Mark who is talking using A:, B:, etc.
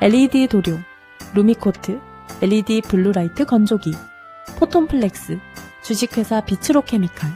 A: LED 도료, 루미코트, LED 블루라이트 건조기, 포톤플렉스, 주식회사 비츠로 케미칼,